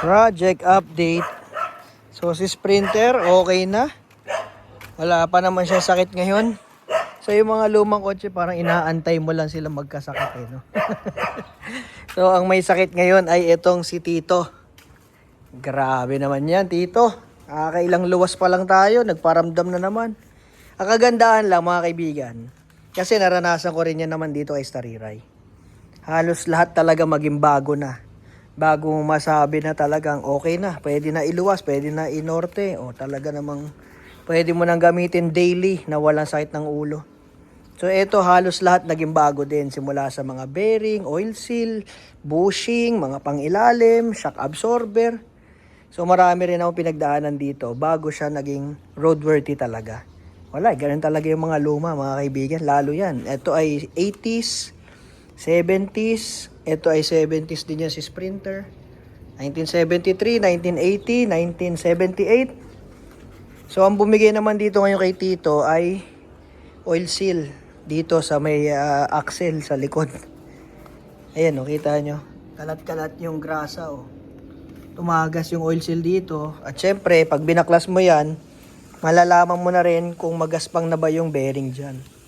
Project update. So si Sprinter, okay na. Wala pa naman siya sakit ngayon. So yung mga lumang kotse, parang inaantay mo lang sila magkasakit eh, no? so ang may sakit ngayon ay itong si Tito. Grabe naman yan, Tito. Kakailang luwas pa lang tayo, nagparamdam na naman. Ang kagandahan lang mga kaibigan, kasi naranasan ko rin yan naman dito kay Stariray. Halos lahat talaga maging bago na. Bago masabi na talagang okay na, pwede na iluwas, pwede na inorte, o talaga namang pwede mo nang gamitin daily na walang sakit ng ulo. So ito halos lahat naging bago din simula sa mga bearing, oil seal, bushing, mga pangilalim, shock absorber. So marami rin ako pinagdaanan dito bago siya naging roadworthy talaga. Wala, ganun talaga yung mga luma mga kaibigan, lalo yan. Ito ay 80s, 70s, ito ay 70s din yan si Sprinter. 1973, 1980, 1978. So ang bumigay naman dito ngayon kay Tito ay oil seal dito sa may ah, axle sa likod. Ayan, oh, kita nyo. Kalat-kalat yung grasa, oh. Tumagas yung oil seal dito. At syempre, pag binaklas mo yan, malalaman mo na rin kung magaspang na ba yung bearing dyan.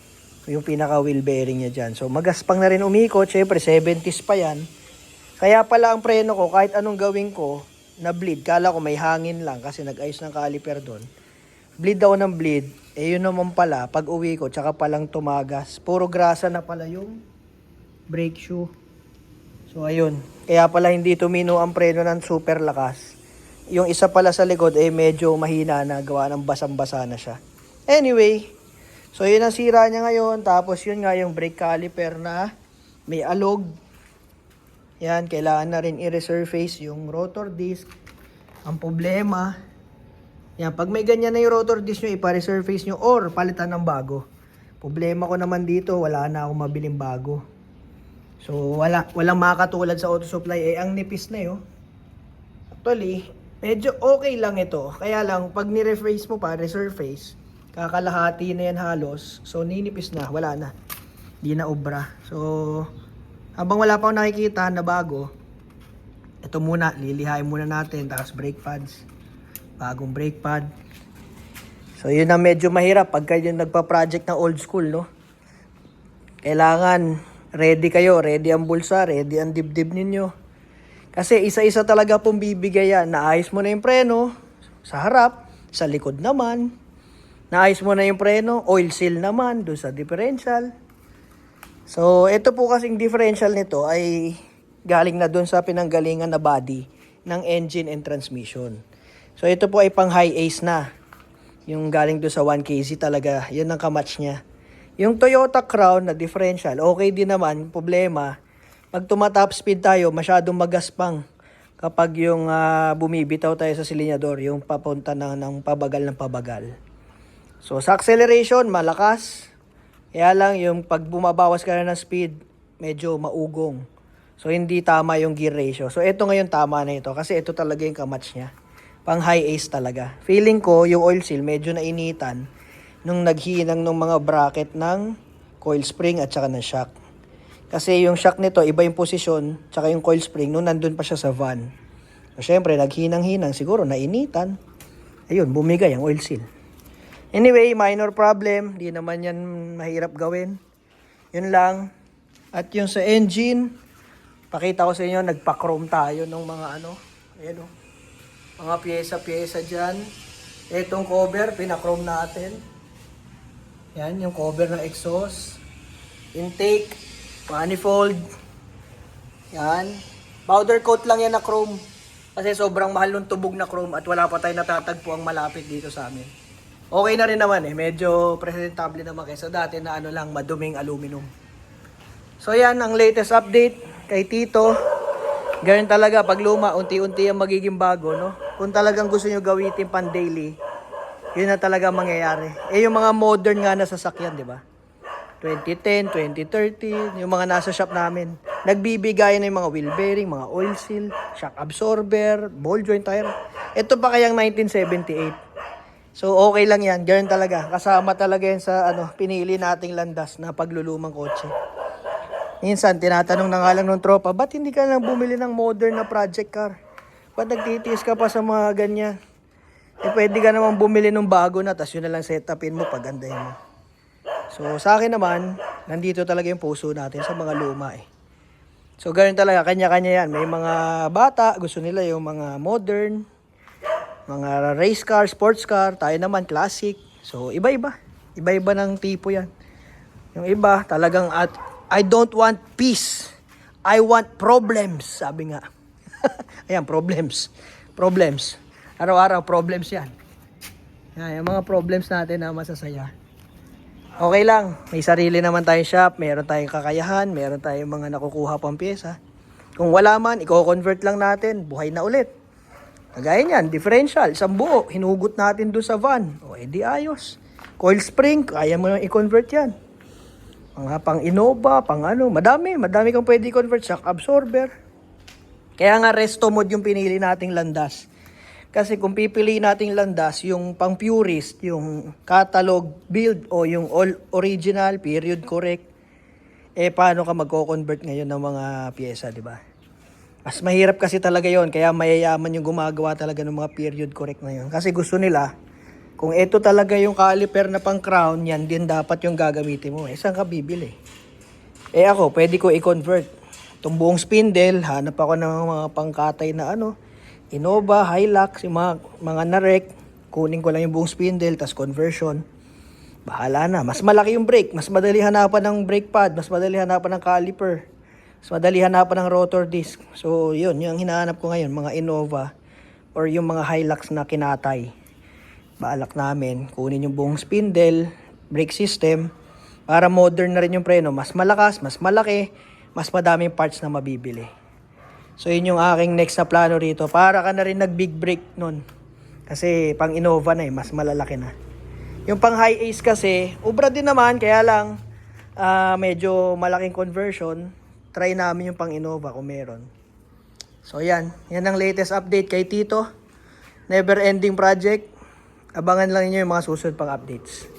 Yung pinaka wheel bearing niya dyan. So, magaspang na rin umikot. Syempre, 70s pa yan. Kaya pala ang preno ko, kahit anong gawin ko, na bleed. Kala ko may hangin lang kasi nag-ayos ng caliper doon. Bleed daw ng bleed. Eh yun naman pala, pag uwi ko, tsaka palang tumagas. Puro grasa na pala yung brake shoe. So ayun, kaya pala hindi tumino ang preno ng super lakas. Yung isa pala sa likod eh medyo mahina na gawa ng basang-basa na siya. Anyway, so yun ang sira niya ngayon. Tapos yun nga yung brake caliper na may alog. Yan, kailangan na rin i-resurface yung rotor disc. Ang problema, yan, pag may ganyan na yung rotor disc nyo, ipa-resurface nyo or palitan ng bago. Problema ko naman dito, wala na akong mabiling bago. So, wala, walang makakatulad sa auto supply. Eh, ang nipis na yun. Actually, medyo okay lang ito. Kaya lang, pag ni-reface mo pa, resurface, kakalahati na yan halos. So, ninipis na, wala na. Di na obra. So, habang wala pa nakikita na bago, ito muna, lilihain muna natin. Tapos brake pads. Bagong brake pad. So, yun ang medyo mahirap pagka yung nagpa-project ng old school, no? Kailangan ready kayo, ready ang bulsa, ready ang dibdib ninyo. Kasi isa-isa talaga pong bibigay yan. Naayos mo na yung preno sa harap, sa likod naman. Naayos mo na yung preno, oil seal naman, doon sa differential. So, ito po kasing differential nito ay galing na doon sa pinanggalingan na body ng engine and transmission. So, ito po ay pang high ace na. Yung galing doon sa 1kg talaga, yun ang kamatch niya. Yung Toyota Crown na differential, okay din naman. Problema, pag tumatop speed tayo, masyadong magaspang kapag yung ah, bumibitaw tayo sa silinyador, yung papunta na ng pabagal ng pabagal. So sa acceleration, malakas. Kaya lang yung pag bumabawas ka na ng speed, medyo maugong. So hindi tama yung gear ratio. So ito ngayon tama na ito kasi ito talaga yung kamatch niya. Pang high ace talaga. Feeling ko yung oil seal medyo nainitan nung naghinang ng mga bracket ng coil spring at saka ng shock. Kasi yung shock nito, iba yung posisyon, tsaka yung coil spring, nung nandun pa siya sa van. So, syempre, naghinang-hinang, siguro nainitan. Ayun, bumigay ang oil seal. Anyway, minor problem, di naman yan mahirap gawin. Yun lang. At yung sa engine, pakita ko sa inyo, nagpa-chrome tayo ng mga ano, ayan o, mga pyesa-pyesa dyan. Itong cover, pinachrome natin. Yan, yung cover ng exhaust. Intake, manifold. Yan. Powder coat lang yan na chrome. Kasi sobrang mahal ng tubog na chrome at wala pa tayo natatagpo ang malapit dito sa amin. Okay na rin naman eh. Medyo presentable naman kaysa dati na ano lang, maduming aluminum. So yan ang latest update kay Tito. Ganyan talaga, pag luma, unti-unti ang magiging bago, no? Kung talagang gusto nyo gawitin pan daily, yun na talaga ang mangyayari. Eh yung mga modern nga na sasakyan, di ba? 2010, 2013, yung mga nasa shop namin. Nagbibigay na yung mga wheel bearing, mga oil seal, shock absorber, ball joint tire. Ito pa kayang 1978. So okay lang yan, ganyan talaga. Kasama talaga yan sa ano, pinili nating landas na paglulumang kotse. Minsan, tinatanong na nga lang ng tropa, ba't hindi ka lang bumili ng modern na project car? Ba't nagtitiis ka pa sa mga ganyan? Eh, pwede ka naman bumili ng bago na, tapos yun na lang setupin mo, pagandahin mo. So, sa akin naman, nandito talaga yung puso natin sa mga luma eh. So, ganun talaga, kanya-kanya yan. May mga bata, gusto nila yung mga modern, mga race car, sports car, tayo naman classic. So, iba-iba. Iba-iba ng tipo yan. Yung iba, talagang at I don't want peace. I want problems, sabi nga. Ayan, problems. Problems. Araw-araw, problems yan. Yan, yung mga problems natin na masasaya. Okay lang, may sarili naman tayong shop, meron tayong kakayahan, meron tayong mga nakukuha pang pyesa. Kung wala man, i-convert lang natin, buhay na ulit. Kagaya niyan, differential, isang buo, hinugot natin doon sa van. O, edi ayos. Coil spring, kaya mo nang i-convert yan. Mga pang Innova, pang ano, madami, madami kang pwede i-convert, shock absorber. Kaya nga resto mode yung pinili nating landas. Kasi kung pipili nating landas, yung pang purist, yung catalog build o yung all original, period correct, eh paano ka magko-convert ngayon ng mga pyesa, di ba? Mas mahirap kasi talaga yon kaya mayayaman yung gumagawa talaga ng mga period correct na yun. Kasi gusto nila, kung ito talaga yung caliper na pang crown, yan din dapat yung gagamitin mo. Eh, saan ka bibili? Eh ako, pwede ko i-convert. Itong buong spindle, hanap ako ng mga pangkatay na ano, Innova, Hilux, yung mga, mga narek. Kunin ko lang yung buong spindle, tas conversion. Bahala na. Mas malaki yung brake. Mas madali hanapan ng brake pad. Mas madali hanapan ng caliper. Mas madali hanapan ng rotor disc. So, yun. Yung hinahanap ko ngayon. Mga Innova or yung mga Hilux na kinatay. Balak namin. Kunin yung buong spindle, brake system. Para modern na rin yung preno. Mas malakas, mas malaki, mas madaming parts na mabibili. So, yun yung aking next na plano rito. Para ka na rin nag-big break nun. Kasi pang Innova na eh, mas malalaki na. Yung pang high ace kasi, ubra din naman, kaya lang ah, medyo malaking conversion. Try namin yung pang Innova kung meron. So yan, yan ang latest update kay Tito. Never ending project. Abangan lang niyo yung mga susunod pang updates.